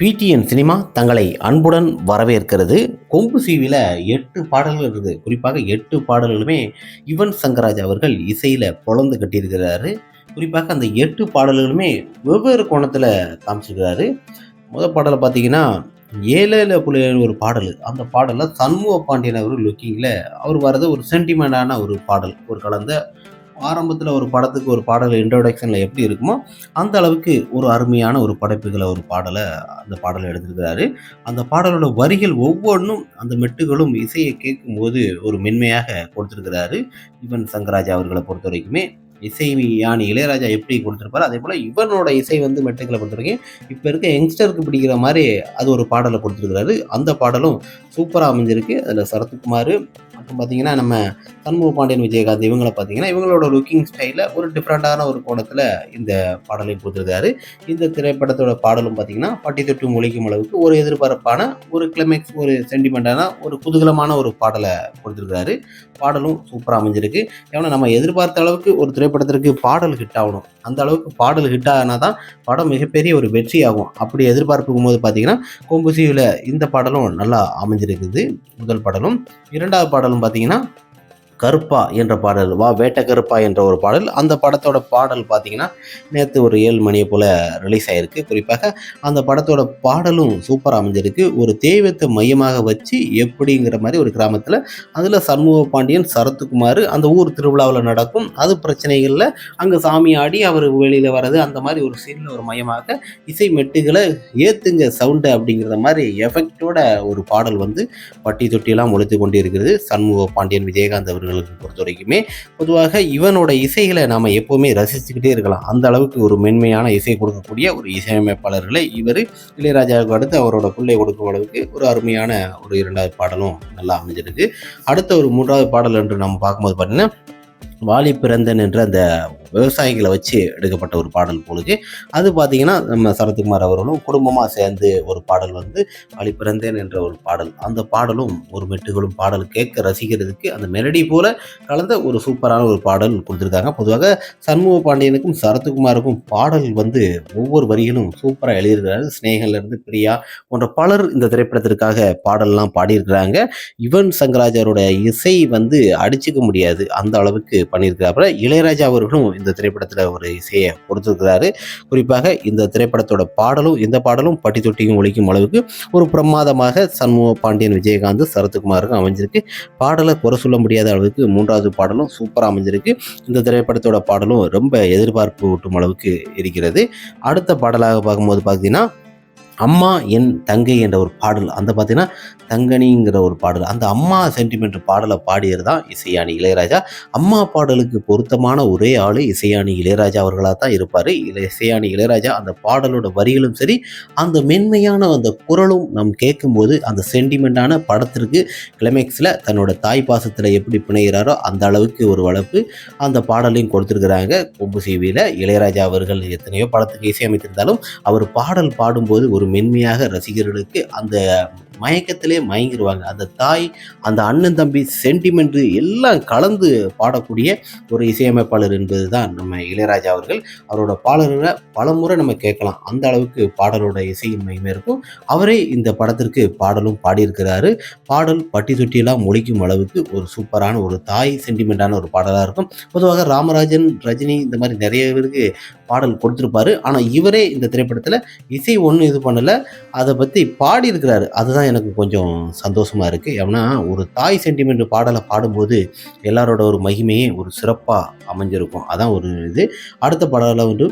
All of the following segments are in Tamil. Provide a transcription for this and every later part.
பிடிஎன் சினிமா தங்களை அன்புடன் வரவேற்கிறது. கொம்பு சீவில எட்டு பாடல்கள் இருக்குது. குறிப்பாக எட்டு பாடல்களுமே யுவன் சங்கராஜ் அவர்கள் இசையில் பொழந்து கட்டியிருக்கிறாரு. குறிப்பாக அந்த எட்டு பாடல்களுமே வெவ்வேறு கோணத்தில் காமிச்சிருக்கிறாரு. முதல் பாடலை பார்த்தீங்கன்னா ஏழேல புள்ளிகள் ஒரு பாடல். அந்த பாடலில் சண்முக பாண்டியன் அவர் லுக்கிங்கில் அவர் வர்றது ஒரு சென்டிமெண்டான ஒரு பாடல். ஒரு கலந்த ஆரம்பத்தில் ஒரு படத்துக்கு ஒரு பாடல் இன்ட்ரோடக்ஷனில் எப்படி இருக்குமோ அந்த அளவுக்கு ஒரு அருமையான ஒரு படைப்புகளை ஒரு பாடலை அந்த பாடலை எடுத்திருக்கிறாரு. அந்த பாடலோட வரிகள் ஒவ்வொன்றும் அந்த மெட்டுகளும் இசையை கேட்கும்போது ஒரு மென்மையாக கொடுத்துருக்கிறாரு. யுவன் சங்கராஜா அவர்களை பொறுத்த வரைக்குமே இசை யானி இளையராஜா எப்படி கொடுத்துருப்பாரு அதே போல் இவனோட இசை வந்து மெட்டுக்களை பொறுத்த வரைக்கும் இப்போ இருக்க யங்ஸ்டருக்கு பிடிக்கிற மாதிரி அது ஒரு பாடலை கொடுத்துருக்கிறாரு. அந்த பாடலும் சூப்பராக அமைஞ்சிருக்கு. அதில் சரத்குமார் பார்த்தீங்கன்னா நம்ம சண்முக பாண்டியன் விஜயகாந்த் இவங்களை பார்த்தீங்கன்னா இவங்களோட லுக்கிங் ஸ்டைலில் ஒரு டிஃப்ரெண்ட்டான ஒரு கோணத்தில் இந்த பாடலை கொடுத்துருக்காரு. இந்த திரைப்படத்தோட பாடலும் பார்த்தீங்கன்னா பட்டி தொட்டு மொழிக்கும் அளவுக்கு ஒரு எதிர்பார்ப்பான ஒரு கிளைமேக்ஸ் ஒரு சென்டிமெண்ட்டான ஒரு குதூகலமான ஒரு பாடலை கொடுத்துருக்காரு. பாடலும் சூப்பராக அமைஞ்சிருக்கு. ஏன்னா நம்ம எதிர்பார்த்த அளவுக்கு ஒரு திரைப்படத்திற்கு பாடல் ஹிட் ஆகணும். அந்த அளவுக்கு பாடல் ஹிட் ஆனால் தான் படம் மிகப்பெரிய ஒரு வெற்றி ஆகும் அப்படி எதிர்பார்ப்புக்கும் போது பார்த்தீங்கன்னா கொம்புசியில் இந்த பாடலும் நல்லா அமைஞ்சிருக்குது. முதல் பாடலும் இரண்டாவது பாடலும் பார்த்தீங்கன்னா கருப்பா என்ற பாடல் வா வேட்ட கருப்பா என்ற ஒரு பாடல். அந்த படத்தோட பாடல் பார்த்தீங்கன்னா நேற்று ஒரு ஏழு மணியை போல் ரிலீஸ் ஆகிருக்கு குறிப்பாக அந்த படத்தோட பாடலும் சூப்பராக அமைஞ்சிருக்கு. ஒரு தெய்வத்தை மையமாக வச்சு எப்படிங்கிற மாதிரி ஒரு கிராமத்தில் அதில் சண்முக பாண்டியன் சரத்குமார் அந்த ஊர் திருவிழாவில் நடக்கும். அது பிரச்சனைகளில் அங்கே சாமி ஆடி அவர் வெளியில் வர்றது அந்த மாதிரி ஒரு சீனில் ஒரு மையமாக இசை மெட்டுகளை ஏற்றுங்க சவுண்டு அப்படிங்கிற மாதிரி எஃபெக்டோட ஒரு பாடல் வந்து பட்டி தொட்டியெல்லாம் ஒழித்து கொண்டு இருக்கிறது சண்முக பாண்டியன் விஜயகாந்த் அவர்களுக்கு பொறுத்த வரைக்குமே பொதுவாக இவனோட இசைகளை நாம் எப்போவுமே ரசிச்சுக்கிட்டே இருக்கலாம். அந்த அளவுக்கு ஒரு மென்மையான இசை கொடுக்கக்கூடிய ஒரு இசையமைப்பாளர்களை இவர் இளையராஜாவுக்கு அடுத்து அவரோட பிள்ளை கொடுக்கும் அளவுக்கு ஒரு அருமையான ஒரு இரண்டாவது பாடலும் நல்லா அமைஞ்சிருக்கு. அடுத்த ஒரு மூன்றாவது பாடல் என்று நம்ம பார்க்கும்போது பார்த்தீங்கன்னா வாலி பிறந்தன் என்ற அந்த விவசாயிகளை வச்சு எடுக்கப்பட்ட ஒரு பாடல் போலுக்கு அது பார்த்தீங்கன்னா நம்ம சரத்குமார் அவர்களும் குடும்பமாக சேர்ந்து ஒரு பாடல் வந்து வழிபிறந்தேன் என்ற ஒரு பாடல். அந்த பாடலும் ஒரு மெட்டுகளும் பாடல் கேட்க ரசிக்கிறதுக்கு அந்த மெலடி போல கலந்த ஒரு சூப்பரான ஒரு பாடல் கொடுத்துருக்காங்க. பொதுவாக சண்முக பாண்டியனுக்கும் சரத்குமாருக்கும் பாடல் வந்து ஒவ்வொரு வரிகளும் சூப்பராக எழுதியிருக்கிறாரு. ஸ்னேகன்லேருந்து பிரியா போன்ற பலர் இந்த திரைப்படத்திற்காக பாடல்லாம் பாடியிருக்கிறாங்க. யுவன் சங்கராஜாரோட இசை வந்து அடிச்சுக்க முடியாது. அந்த அளவுக்கு பண்ணியிருக்கிறாப்புல. இளையராஜா அவர்களும் இந்த திரைப்படத்தில் ஒரு இசையை கொடுத்துருக்கிறாரு. குறிப்பாக இந்த திரைப்படத்தோட பாடலும் இந்த பாடலும் பட்டி தொட்டியும் ஒழிக்கும் அளவுக்கு ஒரு பிரமாதமாக சண்முக பாண்டியன் விஜயகாந்த் சரத்குமாருக்கும் அமைஞ்சிருக்கு. பாடலை குறை சொல்ல முடியாத அளவுக்கு மூன்றாவது பாடலும் சூப்பராக அமைஞ்சிருக்கு. இந்த திரைப்படத்தோட பாடலும் ரொம்ப எதிர்பார்ப்பு ஊட்டும் அளவுக்கு இருக்கிறது. அடுத்த பாடலாக பார்க்கும்போது பார்த்தீங்கன்னா அம்மா என் தங்கை என்ற ஒரு பாடல். அந்த பார்த்தீங்கன்னா தங்கனிங்கிற ஒரு பாடல். அந்த அம்மா சென்டிமெண்ட் பாடலை பாடியது தான் இசையாணி இளையராஜா. அம்மா பாடலுக்கு பொருத்தமான ஒரே ஆள் இசையாணி இளையராஜா அவர்களாக தான் இருப்பார். இசையாணி இளையராஜா அந்த பாடலோட வரிகளும் சரி அந்த மென்மையான அந்த குரலும் நம் கேட்கும்போது அந்த சென்டிமெண்ட்டான படத்திற்கு கிளைமேக்ஸில் தன்னோட தாய் பாசத்தில் எப்படி பிணைகிறாரோ அந்த அளவுக்கு ஒரு வளர்ப்பு அந்த பாடலையும் கொடுத்துருக்குறாங்க. கொம்பு சீவியில் இளையராஜா அவர்கள் எத்தனையோ படத்துக்கு இசையமைத்திருந்தாலும் அவர் பாடல் பாடும்போது ஒரு மென்மையாக ரசிகர்களுக்கு அந்த மயக்கத்திலே மயங்கிடுவாங்க அந்த தாய் அந்த அண்ணன் தம்பி சென்டிமெண்ட்டு எல்லாம் கலந்து பாடக்கூடிய ஒரு இசையமைப்பாளர் என்பது தான் நம்ம இளையராஜா அவர்கள். அவரோட பாடல்களை பலமுறை நம்ம கேட்கலாம். அந்த அளவுக்கு பாடலோட இசையின் மகிமை இருக்கும். அவரே இந்த படத்திற்கு பாடலும் பாடியிருக்கிறாரு. பாடல் பட்டி தொட்டியெல்லாம் ஒழிக்கும் அளவுக்கு ஒரு சூப்பரான ஒரு தாய் சென்டிமெண்ட்டான ஒரு பாடலாக இருக்கும். பொதுவாக ராமராஜன் ரஜினி இந்த மாதிரி நிறைய பேருக்கு பாடல் கொடுத்துருப்பாரு. ஆனால் இவரே இந்த திரைப்படத்தில் இசை ஒன்றும் இது பண்ணலை. அதை பற்றி பாடியிருக்கிறாரு. அதுதான் எனக்கு கொஞ்சம் சந்தோஷமாக இருக்குது ஏன்னா ஒரு தாய் சென்டிமெண்ட் பாடலை பாடும்போது எல்லாரோட ஒரு மகிமையே ஒரு சிறப்பாக அமைஞ்சிருக்கும். அதான் ஒரு இது. அடுத்த பாடலில் வந்து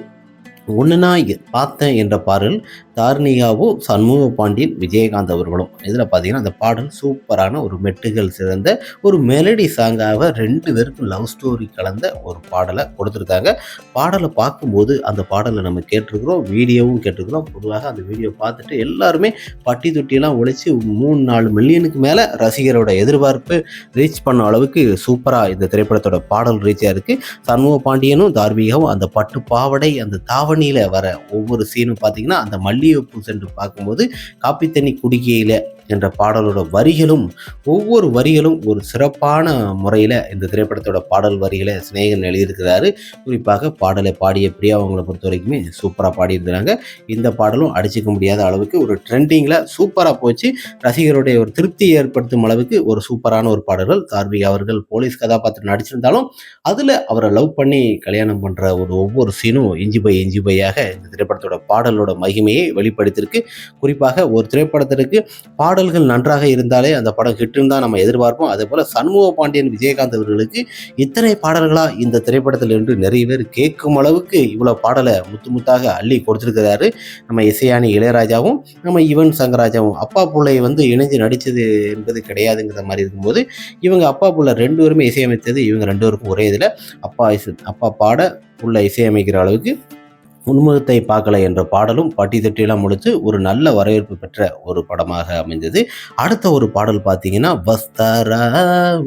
ஒன்றுனா பார்த்தேன் என்ற பாடல் தார்னிகாவும் சண்முக பாண்டியன் விஜயகாந்த் அவர்களும். இதில் பார்த்தீங்கன்னா அந்த பாடல் சூப்பரான ஒரு மெட்டுகள் சிறந்த ஒரு மெலடி சாங்காக ரெண்டு பேருக்கும் லவ் ஸ்டோரி கலந்த ஒரு பாடலை கொடுத்துருக்காங்க. பாடலை பார்க்கும்போது அந்த பாடலை நம்ம கேட்டிருக்கிறோம் வீடியோவும் கேட்டிருக்கிறோம். பொதுவாக அந்த வீடியோ பார்த்துட்டு எல்லாருமே பட்டி தொட்டியெல்லாம் ஒழிச்சு மூணு நாலு மில்லியனுக்கு மேலே ரசிகரோட எதிர்பார்ப்பு ரீச் பண்ண அளவுக்கு சூப்பராக இந்த திரைப்படத்தோட பாடல் ரீச் இருக்குது சண்முக பாண்டியனும் தார்மீகாவும் அந்த பட்டு பாவடை அந்த தாவணியில் வர ஒவ்வொரு சீனும் பார்த்தீங்கன்னா அந்த மல்லிகைப்பூ சென்று பார்க்கும்போது காப்பி தண்ணி குடிக்கையில் என்ற பாடலோட வரிகளும் ஒவ்வொரு வரிகளும் ஒரு சிறப்பான முறையில் இந்த திரைப்படத்தோட பாடல் வரிகளை சிநேகன் எழுதியிருக்கிறாரு. குறிப்பாக பாடலை பாடிய பிரியா அவங்கள பொறுத்த வரைக்குமே சூப்பராக பாடியிருக்கிறாங்க. இந்த பாடலும் அடிச்சுக்க முடியாத அளவுக்கு ஒரு ட்ரெண்டிங்கில் சூப்பராக போச்சு. ரசிகருடைய ஒரு திருப்தி ஏற்படுத்தும் அளவுக்கு ஒரு சூப்பரான ஒரு பாடல்கள். தார்விக் அவர்கள் போலீஸ் கதாபாத்திரம் நடிச்சிருந்தாலும் அதில் அவரை லவ் பண்ணி கல்யாணம் பண்ணுற ஒரு ஒவ்வொரு சீனும் இஞ்சி பை இஞ்சி பையாக இந்த திரைப்படத்தோட பாடலோட மகிமையை வெளிப்படுத்தியிருக்கு. குறிப்பாக ஒரு திரைப்படத்திற்கு பாடல்கள் நன்றாக இருந்தாலே அந்த படம் ஹிட்டுன்னு தான் நம்ம எதிர்பார்ப்போம். அதே போல் சண்முக பாண்டியன் விஜயகாந்த் அவர்களுக்கு இத்தனை பாடல்களா இந்த திரைப்படத்தில் என்று நிறைய பேர் கேட்கும் அளவுக்கு இவ்வளோ பாடலை முத்து முத்தாக அள்ளி கொடுத்துருக்கிறாரு. நம்ம இசையானி இளையராஜாவும் நம்ம யுவன் சங்கராஜாவும். அப்பா பிள்ளை வந்து இணைஞ்சு நடித்தது என்பது கிடையாதுங்கிற மாதிரி இருக்கும்போது இவங்க அப்பா பிள்ளை ரெண்டு பேருமே இசையமைத்தது இவங்க ரெண்டு பேருக்கும் ஒரே இதில். அப்பா இசை அப்பா பாட புள்ள இசையமைக்கிற அளவுக்கு உன்முகத்தை பார்க்கல என்ற பாடலும் பட்டி தட்டிலாம் முடித்து ஒரு நல்ல வரவேற்பு பெற்ற ஒரு படமாக அமைந்தது. அடுத்த ஒரு பாடல் பார்த்தீங்கன்னா வஸ்தாரா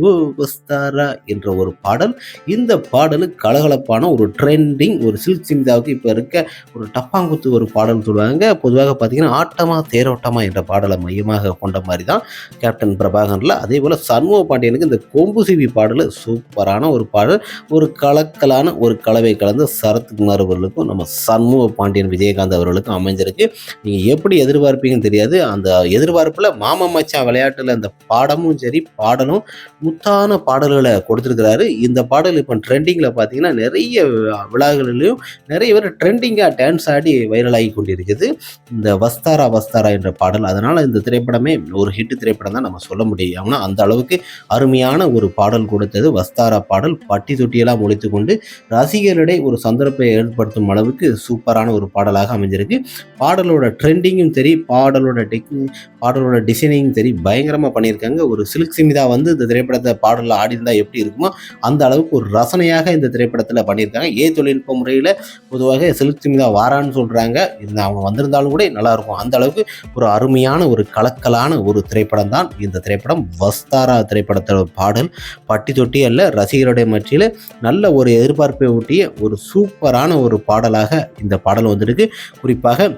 ஓ வஸ்தாரா என்ற ஒரு பாடல். இந்த பாடலு கலகலப்பான ஒரு ட்ரெண்டிங் ஒரு சில்க் சிமிதாவுக்கு இப்போ இருக்க ஒரு டப்பாங்குத்து ஒரு பாடல் சொல்லுவாங்க. பொதுவாக பார்த்தீங்கன்னா ஆட்டமா தேரோட்டமா என்ற பாடலை மையமாக கொண்ட மாதிரி தான் கேப்டன் பிரபாகரில் அதே போல் சண்முக பாண்டியனுக்கு இந்த கொம்பு சிவி பாடல் சூப்பரான ஒரு பாடல். ஒரு கலக்கலான ஒரு கலவை கலந்து சரத்குமார் அவர்களுக்கும் நம்ம சண்முக பாண்டியன் விஜயகாந்த் அவர்களுக்கும் அமைஞ்சிருக்கு. நீங்கள் எப்படி எதிர்பார்ப்பீங்கன்னு தெரியாது. அந்த எதிர்பார்ப்பில் மாமா மச்சான் விளையாட்டில் அந்த பாடமும் சரி பாடலும் முத்தான பாடல்களை கொடுத்துருக்கிறாரு. இந்த பாடல் இப்போ ட்ரெண்டிங்கில் பார்த்தீங்கன்னா நிறைய விழாக்களிலையும் நிறைய பேர் ட்ரெண்டிங்காக டான்ஸ் ஆடி வைரலாகி கொண்டிருக்குது. இந்த வஸ்தாரா வஸ்தாரா என்ற பாடல். அதனால் இந்த திரைப்படமே ஒரு ஹிட் திரைப்படம் தான் நம்ம சொல்ல முடியும். ஆனால் அந்த அளவுக்கு அருமையான ஒரு பாடல் கொடுத்தது. வஸ்தாரா பாடல் பட்டி தொட்டியெல்லாம் ஒழித்து கொண்டு ரசிகர்களிடையே ஒரு சந்தர்ப்பை ஏற்படுத்தும் அளவுக்கு சூப்பரான ஒரு பாடலாக அமைஞ்சிருக்கு. பாடலோட ட்ரெண்டிங்கும் சரி பாடலோட டெக் பாடலோட டிசைனிங்கும் சரி பயங்கரமாக பண்ணியிருக்காங்க. ஒரு சிலுக் சிமிதா வந்து இந்த திரைப்படத்தை பாடலில் ஆடிருந்தா எப்படி இருக்குமோ அந்த அளவுக்கு ஒரு ரசனையாக இந்த திரைப்படத்தில் பண்ணியிருக்காங்க. ஏ தொழில்நுட்ப முறையில் பொதுவாக சிலுக் சிமிதா வாரான்னு சொல்கிறாங்க இந்த அவங்க வந்திருந்தாலும் கூட நல்லாயிருக்கும் அந்த அளவுக்கு ஒரு அருமையான ஒரு கலக்கலான ஒரு திரைப்படம் தான் இந்த திரைப்படம். வஸ்தாரா திரைப்படத்தோட பாடல். பட்டி தொட்டி அல்ல ரசிகருடைய மத்தியில் நல்ல ஒரு எதிர்பார்ப்பை ஊட்டிய ஒரு சூப்பரான ஒரு பாடலாக இந்த பாடல் வந்திருக்கு. குறிப்பாக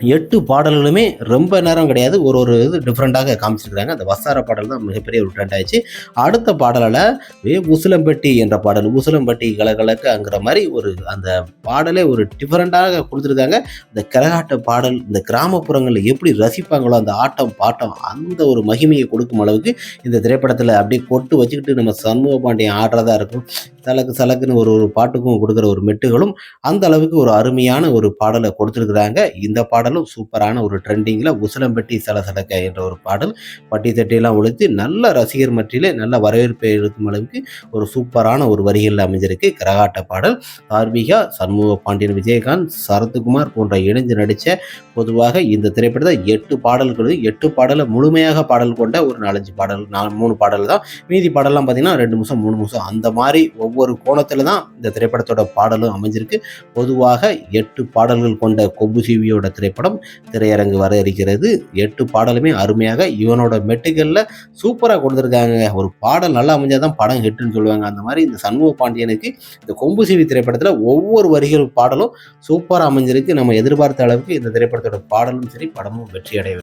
எட்டு பாடல்களுமே ரொம்ப நேரம் கிடையாது. ஒரு ஒரு இது டிஃப்ரெண்ட்டாக காமிச்சிருக்கிறாங்க. அந்த வசார பாடல் தான் மிகப்பெரிய ஒரு ட்ரெண்ட் ஆயிடுச்சு. அடுத்த பாடலில் வே உசிலம்பட்டி என்ற பாடல் உசிலம்பட்டி கலகலக்குங்கிற மாதிரி ஒரு அந்த பாடலே ஒரு டிஃப்ரெண்ட்டாக கொடுத்துருக்காங்க. இந்த கரகாட்ட பாடல் இந்த கிராமப்புறங்களில் எப்படி ரசிப்பாங்களோ அந்த ஆட்டம் பாட்டம் அந்த ஒரு மகிமையை கொடுக்கும் அளவுக்கு இந்த திரைப்படத்தில் அப்படியே கொட்டு வச்சுக்கிட்டு நம்ம சண்முக பாண்டியன் ஆடுறதா இருக்கும். சலக்கு சலக்குன்னு ஒரு ஒரு பாட்டுக்கும் கொடுக்குற ஒரு மெட்டுகளும் அந்த அளவுக்கு ஒரு அருமையான ஒரு பாடலை கொடுத்துருக்குறாங்க. இந்த பாடல் பாடலும் சூப்பரான ஒரு ட்ரெண்டிங்கில் உசிலம்பட்டி சலசலக்க என்ற ஒரு பாடல். பட்டி தட்டியெல்லாம் ஒழித்து நல்ல ரசிகர் மற்றிலே நல்ல வரவேற்பை இருக்கும் அளவுக்கு ஒரு சூப்பரான ஒரு வரிகளில் அமைஞ்சிருக்கு. கரகாட்ட பாடல் தார்மிகா சண்முக பாண்டியன் விஜயகாந்த் சரத்குமார் போன்ற இணைந்து நடித்த பொதுவாக இந்த திரைப்படத்தை எட்டு பாடல்கள் எட்டு பாடலை முழுமையாக பாடல் கொண்ட ஒரு நாலஞ்சு பாடல் நாலு மூணு பாடல் தான். மீதி பாடலாம் பார்த்தீங்கன்னா ரெண்டு நிமிஷம் மூணு நிமிஷம். அந்த மாதிரி ஒவ்வொரு கோணத்தில் தான் இந்த திரைப்படத்தோட பாடலும் அமைஞ்சிருக்கு. பொதுவாக எட்டு பாடல்கள் கொண்ட கொம்பு சிவியோட திரைப்படம் திரையரங்கு வர இருக்கிறது. எட்டு பாடலுமே அருமையாக இவனோட மெட்டுகளில் சூப்பராக கொடுத்துருக்காங்க. ஒரு பாடல் நல்லா அமைஞ்சாதான் படம் ஹிட்டுன்னு சொல்லுவாங்க. அந்த மாதிரி இந்த சண்முக பாண்டியனுக்கு இந்த கொம்பு சிவி திரைப்படத்தில் ஒவ்வொரு வரிகள் பாடலும் சூப்பராக அமைஞ்சிருக்கு. நம்ம எதிர்பார்த்த அளவுக்கு இந்த திரைப்படத்தோட பாடலும் சரி படமும் வெற்றி அடைய